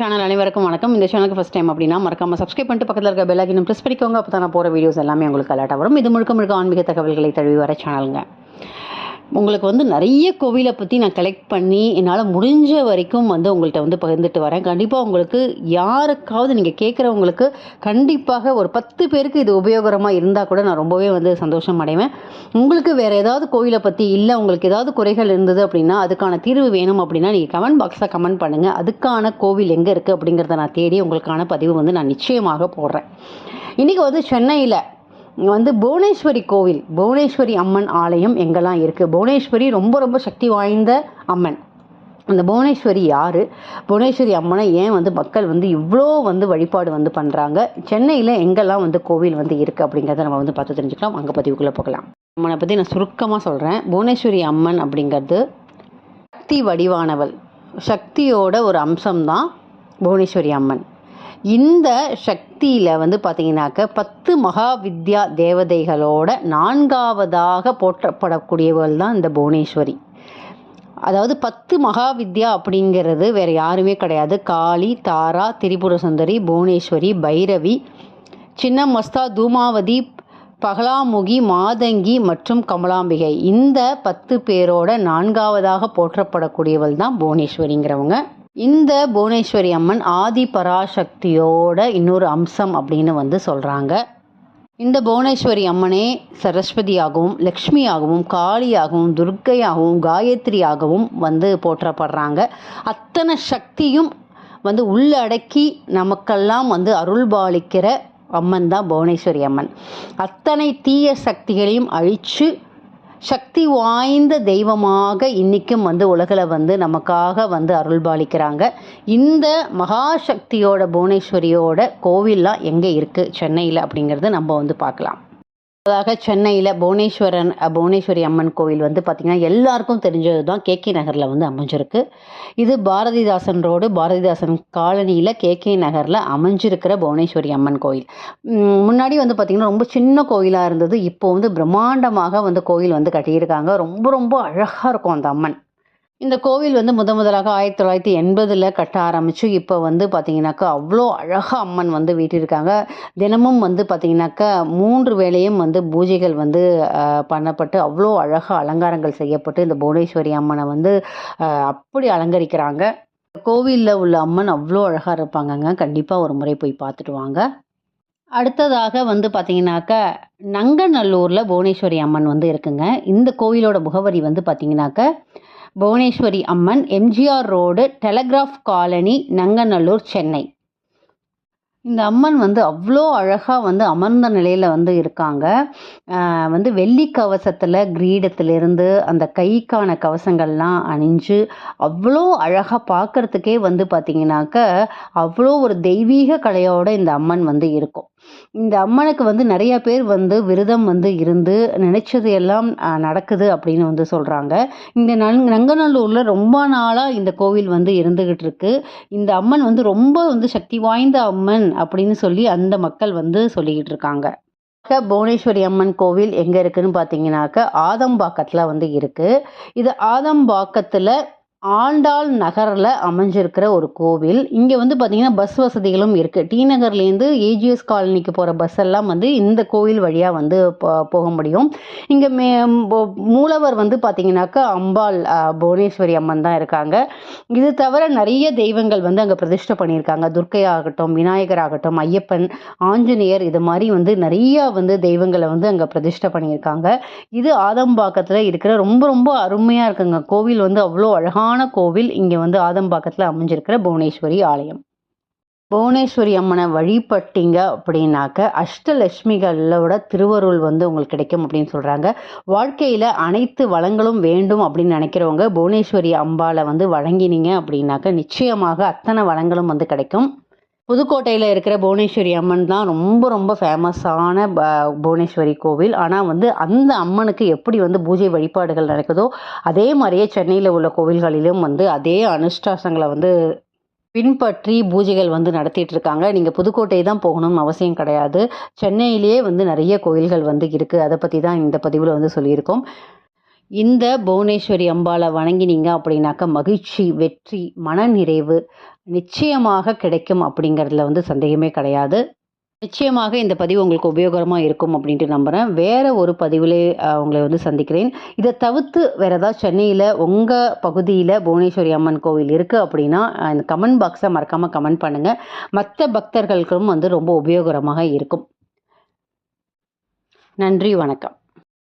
Channel அனைவருக்கும் வணக்கம். இந்த சேனலுக்கு ஃபஸ்ட் டைம் அப்படின்னா மறக்காம சப்ஸ்கிரைப் பண்ணிட்டு பக்கத்தில் இருக்க பெல் ஐக்கனும் ப்ரெஸ் பண்ணிக்கோங்க. அப்போ தான் நான் போகிற வீடியோஸ் எல்லாமே உங்களுக்கு அலர்ட்டாக வரும். இது முழுக்க முழுக்க ஆன்மீக தகவல்களை தழுவி வர சேனலுங்க உங்களுக்கு வந்து நிறைய கோவிலை பற்றி நான் கலெக்ட் பண்ணி என்னால் முடிஞ்ச வரைக்கும் வந்து உங்கள்கிட்ட வந்து பகிர்ந்துட்டு வரேன். கண்டிப்பாக உங்களுக்கு யாருக்காவது நீங்கள் கேட்குறவங்களுக்கு கண்டிப்பாக ஒரு பத்து பேருக்கு இது உபயோகரமாக இருந்தால் கூட நான் ரொம்பவே வந்து சந்தோஷம் அடைவேன். உங்களுக்கு வேறு ஏதாவது கோவிலை பற்றி இல்லை உங்களுக்கு ஏதாவது குறைகள் இருந்தது அப்படின்னா அதுக்கான தீர்வு வேணும் அப்படின்னா நீங்கள் கமெண்ட் பாக்ஸில் கமெண்ட் பண்ணுங்கள் அதுக்கான கோவில் எங்கே இருக்குது அப்படிங்கிறத நான் தேடி உங்களுக்கான பதிவு வந்து நான் நிச்சயமாக போடுறேன். இன்றைக்கி வந்து சென்னையில் வந்து புவனேஸ்வரி கோவில் புவனேஸ்வரி அம்மன் ஆலயம் எங்கெல்லாம் இருக்குது புவனேஸ்வரி ரொம்ப ரொம்ப சக்தி வாய்ந்த அம்மன். அந்த புவனேஸ்வரி யார்? புவனேஸ்வரி அம்மனை ஏன் வந்து மக்கள் வந்து இவ்வளோ வந்து வழிபாடு வந்து பண்ணுறாங்க சென்னையில் எங்கெல்லாம் வந்து கோவில் வந்து இருக்குது அப்படிங்கிறத நம்ம வந்து பார்த்து தெரிஞ்சுக்கலாம். அங்கே பதிவுக்குள்ளே போகலாம். அம்மனை பற்றி நான் சுருக்கமாக சொல்கிறேன் புவனேஸ்வரி அம்மன் அப்படிங்கிறது சக்தி வடிவானவள். சக்தியோட ஒரு அம்சம்தான் புவனேஸ்வரி அம்மன். இந்த சக்தியில் வந்து பார்த்தீங்கன்னாக்க பத்து மகா வித்யா தேவதைகளோட நான்காவதாக போற்றப்படக்கூடியவள் தான் இந்த புவனேஸ்வரி. அதாவது பத்து மகா வித்யா அப்படிங்கிறது வேறு யாருமே கிடையாது. காளி தாரா திரிபுர சுந்தரி புவனேஸ்வரி பைரவி சின்ன மஸ்தா தூமாவதி பகலாமுகி மாதங்கி மற்றும் கமலாம்பிகை. இந்த பத்து பேரோட நான்காவதாக போற்றப்படக்கூடியவள் தான் புவனேஸ்வரிங்கிறவங்க. இந்த புவனேஸ்வரி அம்மன் ஆதி பராசக்தியோட இன்னொரு அம்சம் அப்படின்னு வந்து சொல்கிறாங்க இந்த புவனேஸ்வரி அம்மனே சரஸ்வதியாகவும் லக்ஷ்மியாகவும் காளியாகவும் துர்க்கையாகவும் காயத்ரியாகவும் வந்து போற்றப்படுறாங்க. அத்தனை சக்தியும் வந்து உள்ளடக்கி நமக்கெல்லாம் வந்து அருள்பாலிக்கிற அம்மன் தான் புவனேஸ்வரி அம்மன். அத்தனை தீய சக்திகளையும் அழித்து சக்தி வாய்ந்த தெய்வமாக இன்றைக்கும் வந்து உலகில் வந்து நமக்காக வந்து அருள்பாலிக்கிறாங்க. இந்த மகாசக்தியோட புவனேஸ்வரியோட கோவில்லாம் எங்கே இருக்குது சென்னையில் அப்படிங்கிறது நம்ம வந்து பார்க்கலாம். அதாக சென்னையில் புவனேஸ்வரன் புவனேஸ்வரி அம்மன் கோவில் வந்து பார்த்திங்கன்னா எல்லாருக்கும் தெரிஞ்சது தான் கேகே நகரில் வந்து அமைஞ்சிருக்கு. இது பாரதிதாசன் ரோடு. பாரதிதாசன் காலனியில் கேகே நகரில் அமைஞ்சிருக்கிற புவனேஸ்வரி அம்மன் கோயில் முன்னாடி வந்து பார்த்திங்கன்னா ரொம்ப சின்ன கோயிலாக இருந்தது. இப்போ வந்து பிரம்மாண்டமாக வந்து கோயில் வந்து கட்டியிருக்காங்க. ரொம்ப ரொம்ப அழகாக இருக்கும் அந்த அம்மன். இந்த கோவில் வந்து முத முதலாக ஆயிரத்தி தொள்ளாயிரத்தி எண்பதில் கட்ட ஆரம்பித்து இப்போ வந்து பார்த்திங்கனாக்கா அவ்வளோ அழகாக அம்மன் வந்து வீட்டிருக்காங்க. தினமும் வந்து பார்த்திங்கனாக்கா மூன்று வேளையும் வந்து பூஜைகள் வந்து பண்ணப்பட்டு அவ்வளோ அழகாக அலங்காரங்கள் செய்யப்பட்டு இந்த புவனேஸ்வரி அம்மனை வந்து அப்படி அலங்கரிக்கிறாங்க. கோவிலில் உள்ள அம்மன் அவ்வளோ அழகாக இருப்பாங்கங்க. கண்டிப்பாக ஒரு முறை போய் பார்த்துட்டு வாங்க. அடுத்ததாக வந்து பார்த்தீங்கன்னாக்கா நங்கநல்லூரில் புவனேஸ்வரி அம்மன் வந்து இருக்குங்க. இந்த கோவிலோட முகவரி வந்து பார்த்தீங்கன்னாக்கா Bhuvaneshwari Amman MGR road telegraph colony Nanganallur Chennai. இந்த அம்மன் வந்து அவ்வளோ அழகாக வந்து அமர்ந்த நிலையில் வந்து இருக்காங்க. வந்து வெள்ளி கவசத்தில் கிரீடத்திலிருந்து அந்த கைக்கான கவசங்கள்லாம் அணிஞ்சு அவ்வளோ அழகாக பார்க்குறதுக்கே வந்து பார்த்திங்கனாக்க அவ்வளோ ஒரு தெய்வீக கலையோடு இந்த அம்மன் வந்து இருக்கும். இந்த அம்மனுக்கு வந்து நிறைய பேர் வந்து விரதம் வந்து இருந்து நினைச்சது எல்லாம் நடக்குது அப்படின்னு வந்து சொல்கிறாங்க இந்த நங் நங்கநல்லூரில் ரொம்ப நாளாக இந்த கோவில் வந்து இருந்துகிட்டு இருக்கு. இந்த அம்மன் வந்து ரொம்ப வந்து சக்தி வாய்ந்த அம்மன் அப்படின்னு சொல்லி அந்த மக்கள் வந்து சொல்லிக்கிட்டு இருக்காங்க. புவனேஸ்வரி அம்மன் கோவில் எங்கே இருக்குதுன்னு பார்த்தீங்கன்னாக்க ஆதம்பாக்கத்தில் வந்து இருக்குது இது ஆதம்பாக்கத்தில் ஆண்டாள் நகரில் அமைஞ்சிருக்கிற ஒரு கோவில். இங்கே வந்து பார்த்திங்கன்னா பஸ் வசதிகளும் இருக்குது டி நகர்லேருந்து ஏஜிஎஸ் காலனிக்கு போகிற பஸ் எல்லாம் வந்து இந்த கோவில் வழியாக வந்து போக முடியும். இங்கே மே மூலவர் வந்து பார்த்திங்கனாக்கா அம்பாள் புவனேஸ்வரி அம்மன் தான் இருக்காங்க. இது தவிர நிறைய தெய்வங்கள் வந்து அங்கே பிரதிஷ்டை பண்ணியிருக்காங்க. துர்க்கை ஆகட்டும் விநாயகர் ஆகட்டும் ஐயப்பன் ஆஞ்சநேயர் இது மாதிரி வந்து நிறையா வந்து தெய்வங்களை வந்து அங்கே பிரதிஷ்டை பண்ணியிருக்காங்க. இது ஆதம்பாக்கத்தில் இருக்கிற ரொம்ப ரொம்ப அருமையாக இருக்குங்க. கோவில் வந்து அவ்வளோ அழகாக முக்கியமான கோவில் இங்கே வந்து ஆதம்பாக்கத்தில் அமைஞ்சிருக்கிற புவனேஸ்வரி ஆலயம். புவனேஸ்வரி அம்மனை வழிபட்டீங்க அப்படின்னாக்க அஷ்டலட்சுமிகளோட திருவருள் வந்து உங்களுக்கு கிடைக்கும் அப்படின்னு சொல்கிறாங்க வாழ்க்கையில் அனைத்து வளங்களும் வேண்டும் அப்படின்னு நினைக்கிறவங்க புவனேஸ்வரி அம்பாவை வந்து வழங்கினீங்க அப்படின்னாக்க நிச்சயமாக அத்தனை வளங்களும் வந்து கிடைக்கும். புதுக்கோட்டையில் இருக்கிற புவனேஸ்வரி அம்மன் தான் ரொம்ப ரொம்ப ஃபேமஸான புவனேஸ்வரி கோவில். ஆனால் வந்து அந்த அம்மனுக்கு எப்படி வந்து பூஜை வழிபாடுகள் நடக்குதோ அதே மாதிரியே சென்னையில் உள்ள கோவில்களிலும் வந்து அதே அனுஷ்டாசங்களை வந்து பின்பற்றி பூஜைகள் வந்து நடத்திட்டு இருக்காங்க. நீங்கள் புதுக்கோட்டை தான் போகணும்னு அவசியம் கிடையாது. சென்னையிலேயே வந்து நிறைய கோயில்கள் வந்து இருக்குது அதை பற்றி தான் இந்த பதிவில் வந்து சொல்லியிருக்கோம். இந்த புவனேஸ்வரி அம்பாவை வணங்கினீங்க அப்படின்னாக்கா மகிழ்ச்சி வெற்றி மனநிறைவு நிச்சயமாக கிடைக்கும் அப்படிங்கிறதுல வந்து சந்தேகமே கிடையாது. நிச்சயமாக இந்த பதிவு உங்களுக்கு உபயோகரமாக இருக்கும் அப்படின்ட்டு நம்புகிறேன் வேறு ஒரு பதிவிலே உங்களை வந்து சந்திக்கிறேன். இதை தவிர்த்து வேறு ஏதாவது சென்னையில் உங்கள் பகுதியில் புவனேஸ்வரி அம்மன் கோவில் இருக்குது அப்படின்னா இந்த கமெண்ட் பாக்ஸை மறக்காமல் கமெண்ட் பண்ணுங்கள் மற்ற பக்தர்களுக்கும் வந்து ரொம்ப உபயோகரமாக இருக்கும். நன்றி வணக்கம்.